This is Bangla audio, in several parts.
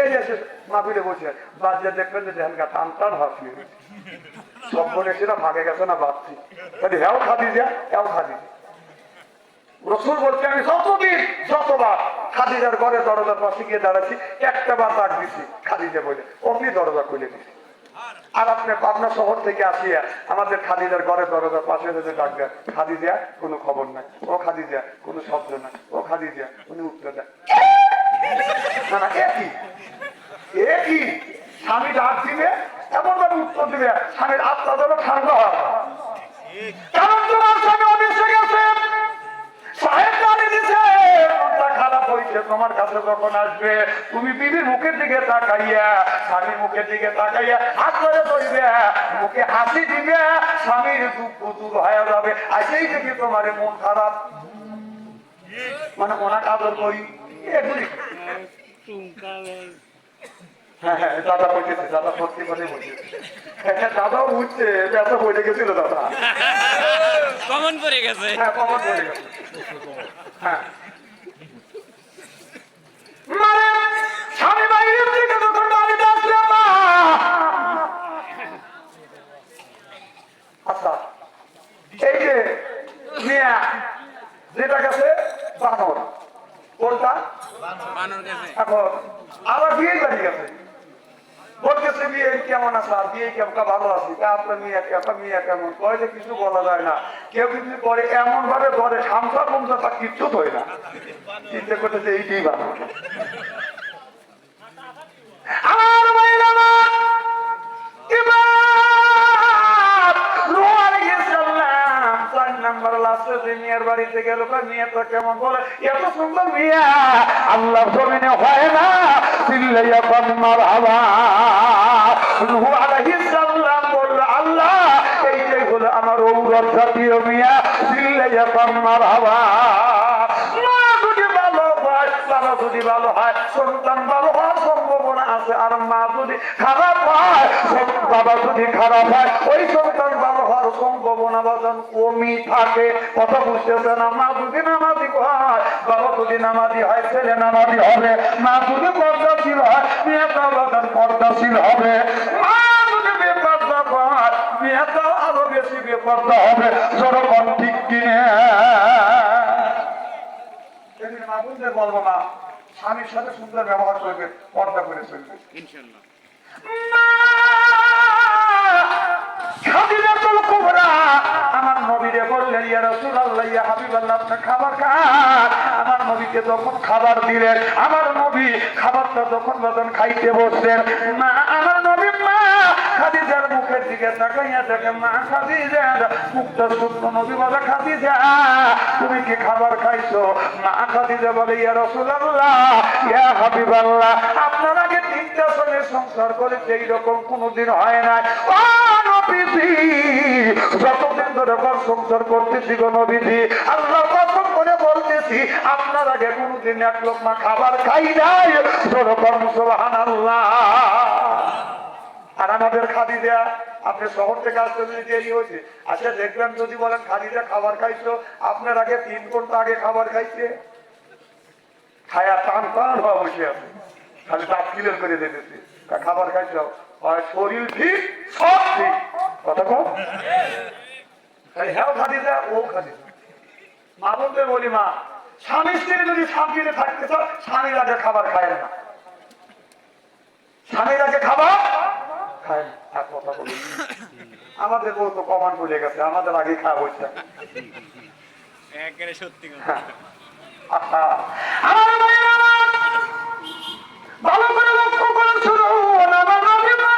এসে বসে দেখবেন যে ধ্যান টান হাসি সব ভাগে গেছে না খাদি যা খাদি বলছে, আমি শতদিন শতবার খাদিজার ঘরে পাশে গিয়ে দাঁড়াচ্ছি, একটা বার দিছি বলে দরজা খুলে দিছি। আর আপনি পাবনা শহর থেকে আসিয়া আমাদের খাদিজার ঘরে দরজার পাশে যদি ডাক দেন, খাদিজা, কোনো খবর নাই। ও খাদিজা, কোনো শব্দ নাই। ও খাদিজা, কোনো উত্তর দেয় না না একই একই স্বামী ডাক দিবে এমন ভাবে উত্তর দিবে, স্বামীর আত্মা যেন ঠান্ডা হয়। কারণ তোমার স্বামী অফিসে গেছে। সাহেব দিছে। খারাপ হয়েছে, তোমার কাছে যখন আসবে, তুমি বিবির মুখের দিকে তাকাইয়া, স্বামীর মুখের দিকে তাকাইয়া হাত ধরে ধরবে মুখে হাসি দিবে, স্বামীর দুঃখ দূর হয়ে আজকেই দেখি তোমার মন খারাপ। মানে ওনাকে আদর করি। এগুলি হ্যাঁ হ্যাঁ দাদা বলতেছে দাদা সত্যি করে বলতেছে হ্যাঁ ব্যথা বলে গেছিল দাদা। কমন পড়ে গেছে। হ্যাঁ কমন বলে গেছে। হ্যাঁ। মানে স্বামী বাইরের থেকে যখন বাড়িতে আসলে মা আচ্ছা এই যে মিয়া যেটা গেছে বানর কোনটা বানর গেছে এখন আবার বিয়ে বাড়ি গেছে বলতেছে বিয়ে কেমন আছে আর ভালো আছি। আপনার মেয়ে কেমন মেয়ে কেমন? কয় যে কিছু বলা যায় না। কেউ কিছু করে এমন ভাবে ধরে সংসার বংশা তা কিচ্ছু হয় না। চিন্তা করতেছে এইটাই ভালো। আমার, নাম্বার যে মেয়ের বাড়িতে গেল কয় কেমন বলে? এত সুন্দর মেয়ে আল্লাহ জমিনে হয় না, চিল্লাইয়া কন মারহাবা নূহ আলাইহিস সালাম বলল, আল্লাহ এই হলো আমার ঔরত জাতীয় মিয়া, চিল্লাইয়া কন মারহাবা মা যদি ভালো হয়, বাবা যদি ভালো হয়, সন্তান আছে আর মা যদি খারাপ হয় বাবা যদি খারাপ হয়, ওই সন্তান ভালো হওয়ার সম্ভাবনা বাদন কমই থাকে। কথা বুঝতেছে না মা যদি নামাজি হয়, বাবা যদি নামাজি হয়, ছেলে নামাজি হবে, মা যদি পর্দাশীল হয় মেয়েটা বাদন পর্দাশীল হবে। বলব না। স্বামীর সাথে সুন্দর ব্যবহার করবে পর্দা করে চলবে আমার নবীরে বললেন ইয়া ইয়া খাবার খান। আমার নবীকে যখন খাবার দিলেন আমার নবী খাবারটা যখন যখন খাইতে বসলেন মা আমার খাদিজার মুখের দিকে তাকাইয়া দেখে, মা খাদিজা, মুখটা শুকনো নবী বলে, খাদিজা, তুমি কি খাবার খাইছো? মা খাদিজা বলে, ইয়া রাসূলুল্লাহ, ইয়া হাবিবাল্লাহ, আপনার আগে তিনটা সঙ্গে সংসার করেছে, এইরকম কোনোদিন হয় না ও নবীজি, যতদিন ধরে সংসার করতেছি গো নবীজি, আল্লাহ কসম করে বলতেছি, আপনার আগে কোনোদিন এক লোকমা খাবার খাই নাই। যেরকম সুবহান আল্লাহ আমাদের খাদিজা, আপনি শহর থেকে আসতে যদি দেরি হয়েছে আচ্ছা দেখবেন যদি বলেন, খাদিজা খাবার খাইছো, আপনার আগে তিন ঘণ্টা আগে খাবার খাইছে। খায়া টান টান হওয়া বসে আছে। খালি দাঁত ক্লিয়ার করে দিতেছি। খাবার খাইছ। শরীর ঠিক, সব ঠিক। কথা কম হ্যাঁ খাদি দেয় ও খাদি বলি মা স্বামী স্ত্রী যদি থাকতে চাও স্বামীর আগে খাবার খায় না। স্বামীর আগে খাবার খায় আর কথা বলি। আমাদের বউ তো কমান বলে গেছে আমাদের আগে খাওয়া হচ্ছে একেবারে সত্যি কথা। আমার ভালো করে লক্ষ্য করে শুনুন, আমার নবী মা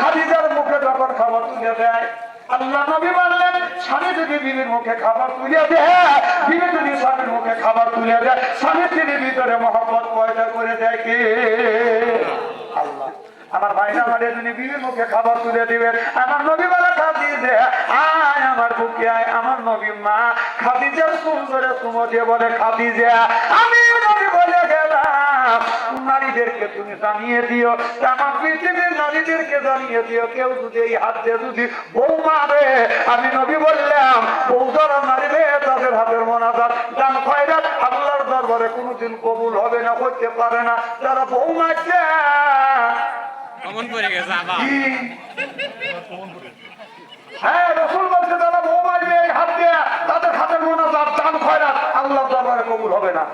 খাদিজার মুখে যখন খাবার তুলে দেয় আল্লাহ নবী বললেন স্বামী যদি বিবির মুখে খাবার তুলে দেয় বিবি যদি স্বামীর মুখে খাবার তুলে দেয় স্বামী স্ত্রীর ভিতরে মহব্বত পয়দা করে দেয় কে? আমার ভাইরা আমার যদি বিবির মুখে খাবার তুলে দিবেন। আমার নবী বলে, খাদিজে, আয় আমার বুকে, আয় আমার নবী মা। খাদিজার সুন্দরে সুমো দিয়ে বলে, খাদিজে, আমি নবী বলে নারীদেরকে তুমি জানিয়ে দিও আমার পৃথিবীর নারীদেরকে জানিয়ে দিও, কেউ যদি এই হাত দিয়ে যদি বউ মারে, আমি নবী বললাম, বউ যারা মারিবে তাদের হাতের মোনাজাত। দান খয়রাত, আল্লাহর দরবারে কোনোদিন কবুল হবে না হইতে পারে না। যারা বউ মারছে কমন পড়ে গেছে আবার। হ্যাঁ রসুল বলছে যারা বউ মারবে এই হাত দিয়ে তাদের হাতের মনে চান খয়রাত আল্লাহ দরবারে কবুল হবে না।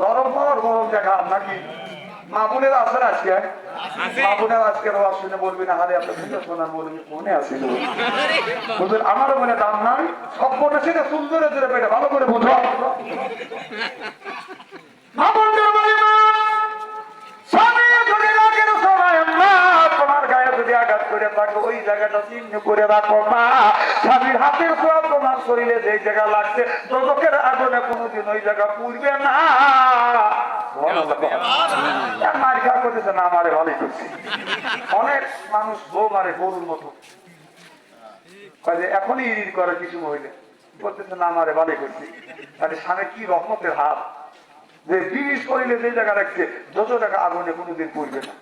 নরম পাওয়ার গরম দেখা নাকি? মা বোনেরা আছেন আজকে? আছে। মা বোনেরা আজকে আওয়াজ শুনে বলবি না হারে আপনার শুনে শোনার বলবি মনে আছে বুঝলেন আমারও মনে দাম নাই সব মনে সেটা সুন্দর পেটে ভালো করে বুঝো। স্বামীর হাতের তোমার শরীরে যে জায়গা লাগছে আগুনে কোনোদিন ওই জায়গা না। এখনই করে কিছু মহিলা। বলতেছে, না ভালোই করছি। তাহলে কি হাত? যে বিড়ি শরীরে যে জায়গা রাখছে যত টাকা আগুনে কোনোদিন পড়বে না।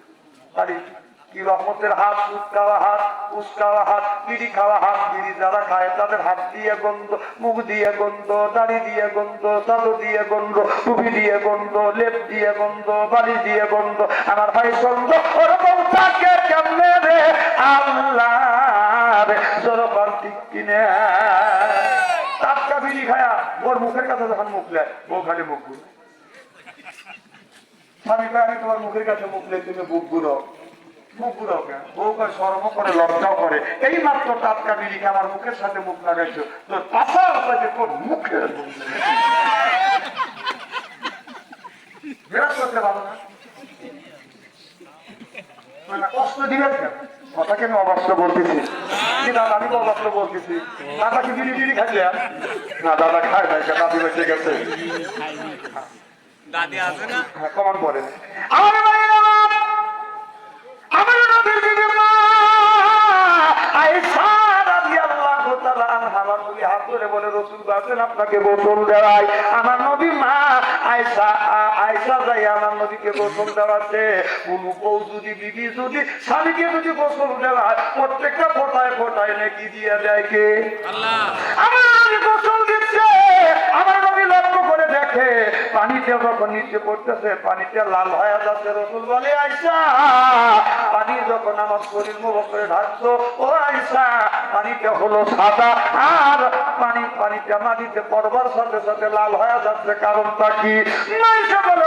কি রহমতের হাত, উস্কাওয়া হাত উস্কাওয়া হাত বিড়ি খাওয়া হাত বিড়ি যারা খায় তাদের হাত দিয়ে গন্ধ, মুখ দিয়ে গন্ধ, দাড়ি দিয়ে গন্ধ চাদু দিয়ে গন্ধ, টুপি দিয়ে গন্ধ, লেপ দিয়ে গন্ধ বাড়ি দিয়ে গন্ধ। আমার ভাই সন্দ ওরকম থাকে কেমনে রে? আল্লাহ ঠিক কিনে। টাটকা বিড়ি খায়া মুখের কাছে যখন মুখ খালি মুখ আমি তোমার মুখের কাছে মুখ তুমি বুকগুলো মুখগুলো কেন বউ কয় সরম করে লজ্জাও করে। এই মাত্র টাটকা বিড়িকে আমার মুখের সাথে মুখ লাগাইছো। তো পাশার সাথে তোর মুখে বিরাট করতে ভালো না? কষ্ট দিবেন কেন? কথাকে আমি অবাস্ত বলতেছি। আমি তো অবাস্ত বলতেছি। দাদা কি বিড়ি বিড়ি খাইলে না দাদা খায় নাই দাদি বেঁচে গেছে। দাদি আছে না? হ্যাঁ, কমান পরে আমার আমার নবী হাত ধরে বলে রসুল আপনাকে গোসল আমার নবী মা আয়সা আয়সা যাই আমার নবীকে গোসল দেওয়াতে কোনো বউ যদি বিবি যদি স্বামীকে যদি গোসল দেওয়া প্রত্যেকটা ফোটায় ফোটায় নাকি দিয়ে দেয় কে? আমার নবী গোসল পানিতে যখন নিচে পড়তেছে, পানিতে লাল হয়ে যাচ্ছে, রসুল বলে আইসা পানি যখন আমার শরীর করে ঢাকছো ও আইসা পানিটা হলো সাদা, আর পানি, পানিটা মাটিতে পড়বার সাথে সাথে লাল হয়ে যাচ্ছে, কারণটা কি? বলে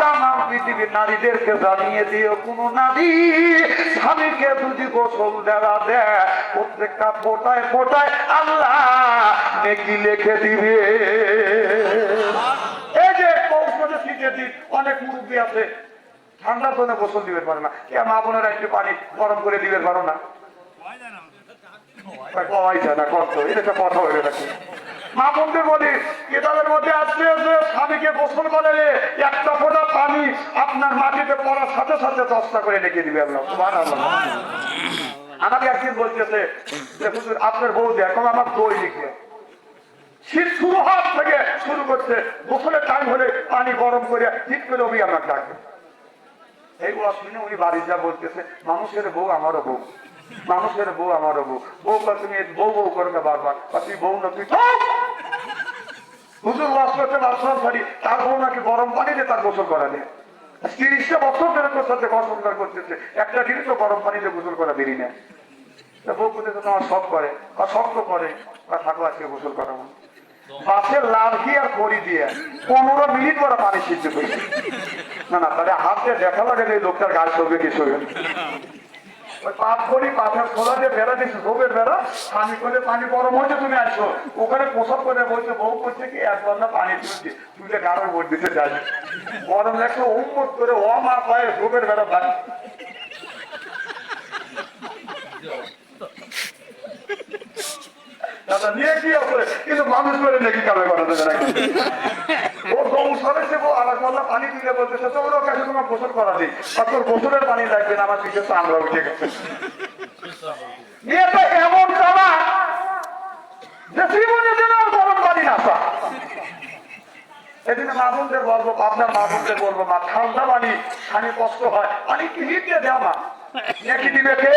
তামাম পৃথিবীর নারীদেরকে জানিয়ে দিও কোন নারী স্বামীকে যদি গোসল দেওয়া দেয় প্রত্যেকটা ফোটায় ফোটায় আল্লাহ নেকি লিখে দিবে। এই যে দিন অনেক মুরব্বী আছে ঠান্ডার জন্য গোসল দিবে পারে না। কে মা বোনেরা একটু পানি গরম করে দিবে পারো না? কওয়াই যায় না কত এটা কথা হইবে নাকি? মা বোনদের বলি মধ্যে স্বামীকে গোসল করে একটা ফোঁটা পানি আপনার মাটিতে পড়ার সাথে সাথে করে রেখে দিবে। আমাকে একদিন বলতেছে যে হুজুর, আপনার বউ দেখো, আমার লিখে শীত শুরু হওয়ার থেকে শুরু করছে গোসলের টাইম হলে পানি গরম করে ঠিক করে ওই আমার ডাকে এই ওয়া শুনে উনি বাড়ি যা বলতেছে, মানুষের বউ আমারও বউ, মানুষের বউ আমারও বউ বউ তুমি বউ বউ করবে বারবার তুই বউ না, তুই। হুজুর ওয়াজ করতে আসলাম সারি তার বউ নাকি গরম তার গোসল করা নেই তিরিশটা বছর ধরে তোর সাথে ঘর সংসার করতেছে, একটা গরম পানিতে গোসল করা করে করে আজকে গোসল লাভ আর দিয়ে পনেরো মিনিট পরে পানি সিদ্ধ করি না না, তাহলে হাতে দেখা লাগে যে লোকটার গাছ চলবে কি চলবে ওই পাপ খোলা বেড়া বেড়া। পানি করে পানি গরম তুমি ওখানে বউ করছে কি, এক পানি তুলছে তুলে গাড়ো দিতে গরম করে ও মা বেড়া দাদা, নিয়ে কি কিন্তু মানুষ করে নাকি কামে করা যাবে? নাকি গৌ গোসল আল্লাহ পানি দিলে বলতেছে তো ওর কাছে গোসল করা দিই আর তোর গোসলের পানি লাগবে না, আমার দিকে চামড়া উঠে গেছে। এমন চালা যে জীবনে যেন আর গরম পানি না পা। এদিকে মাহবুবদের বলব আপনার মাহবুবদের বলব, মা, ঠান্ডা পানি পানি কষ্ট হয়। পানি কি দিয়ে দেওয়া মা? দিবে কে।